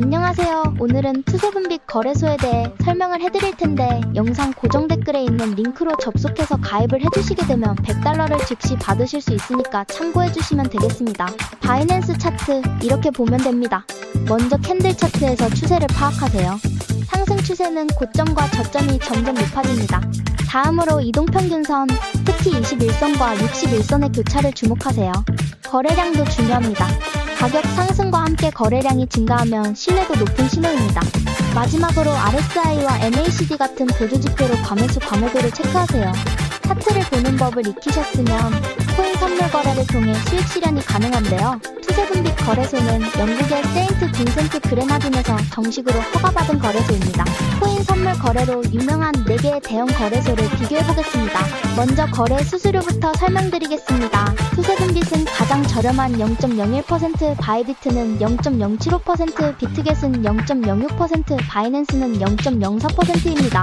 안녕하세요. 오늘은 투세분빛 거래소에 대해 설명을 해드릴 텐데 영상 고정 댓글에 있는 링크로 접속해서 가입을 해주시게 되면 100달러를 즉시 받으실 수 있으니까 참고해주시면 되겠습니다. 바이낸스 차트 이렇게 보면 됩니다. 먼저 캔들 차트에서 추세를 파악하세요. 상승 추세는 고점과 저점이 점점 높아집니다. 다음으로 이동평균선, 특히 21선과 61선의 교차를 주목하세요. 거래량도 중요합니다. 가격 상승과 함께 거래량이 증가하면 신뢰도 높은 신호입니다. 마지막으로 RSI와 MACD 같은 보조 지표로 과매수 과매도를 체크하세요. 차트를 보는 법을 익히셨으면 코인 선물 거래를 통해 수익 실현이 가능한데요. 투세분빛 거래소는 영국의 세인트 빈센트 그레나딘에서 정식으로 허가받은 거래소입니다. 코인 선물 거래로 유명한 4개의 대형 거래소를 비교해보겠습니다. 먼저 거래 수수료부터 설명드리겠습니다. 투세분빛은 가장 저렴한 0.01%, 바이비트는 0.075%, 비트겟은 0.06%, 바이낸스는 0.04%입니다.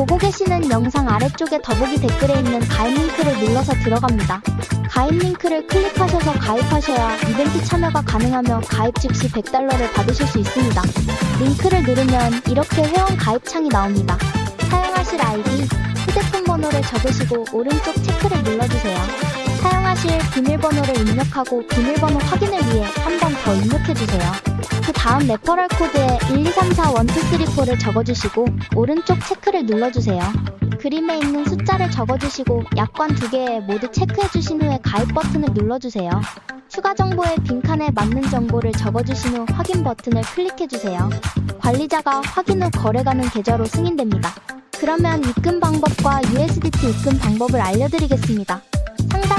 보고 계시는 영상 아래쪽에 더보기 댓글에 있는 가입 링크를 눌러서 들어갑니다. 가입 링크를 클릭하셔서 가입하셔야 이벤트 참여가 가능하며 가입 즉시 100달러를 받으실 수 있습니다. 링크를 누르면 이렇게 회원 가입 창이 나옵니다. 사용하실 아이디, 휴대폰 번호를 적으시고 오른쪽 체크를 눌러주세요. 사용하실 비밀번호를 입력하고 비밀번호 확인을 위해 한 번 더 입력해주세요. 그 다음 레퍼럴 코드에 123412344를 적어주시고 오른쪽 체크를 눌러주세요. 그림에 있는 숫자를 적어주시고 약관 두 개에 모두 체크해주신 후에 가입 버튼을 눌러주세요. 추가 정보의 빈칸에 맞는 정보를 적어주신 후 확인 버튼을 클릭해주세요. 관리자가 확인 후 거래가는 계좌로 승인됩니다. 그러면 입금 방법과 USDT 입금 방법을 알려드리겠습니다.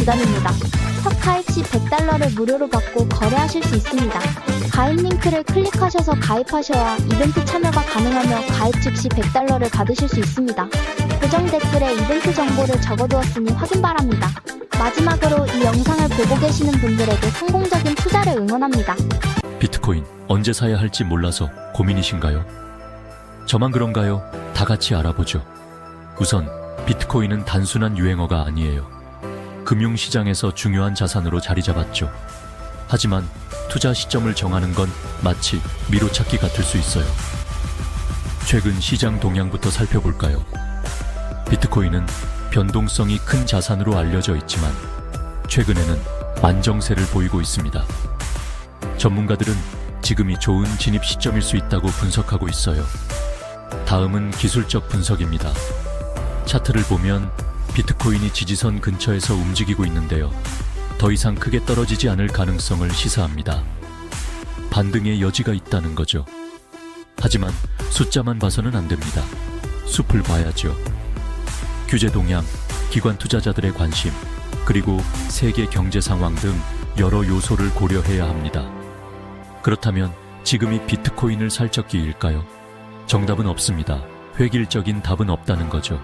기간입니다. 시 100달러를 무료로 받고 거래하실 수 있습니다. 가입 링크를 클릭하셔서 가입하셔야 이벤트 참여가 가능하며 가입 즉시 100달러를 받으실 수 있습니다. 고정 댓글에 이벤트 정보를 적어두었으니 확인 바랍니다. 마지막으로 이 영상을 보고 계시는 분들에게 성공적인 투자를 응원합니다. 비트코인 언제 사야 할지 몰라서 고민이신가요? 저만 그런가요? 다 같이 알아보죠. 우선 비트코인은 단순한 유행어가 아니에요. 금융시장에서 중요한 자산으로 자리 잡았죠. 하지만 투자 시점을 정하는 건 마치 미로찾기 같을 수 있어요. 최근 시장 동향부터 살펴볼까요? 비트코인은 변동성이 큰 자산으로 알려져 있지만 최근에는 안정세를 보이고 있습니다. 전문가들은 지금이 좋은 진입 시점일 수 있다고 분석하고 있어요. 다음은 기술적 분석입니다. 차트를 보면 비트코인이 지지선 근처에서 움직이고 있는데요. 더 이상 크게 떨어지지 않을 가능성을 시사합니다. 반등의 여지가 있다는 거죠. 하지만 숫자만 봐서는 안 됩니다. 숲을 봐야죠. 규제 동향, 기관 투자자들의 관심, 그리고 세계 경제 상황 등 여러 요소를 고려해야 합니다. 그렇다면 지금이 비트코인을 살 적기일까요? 정답은 없습니다. 획일적인 답은 없다는 거죠.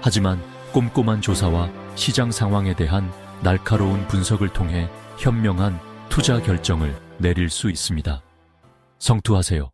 하지만 꼼꼼한 조사와 시장 상황에 대한 날카로운 분석을 통해 현명한 투자 결정을 내릴 수 있습니다. 성투하세요.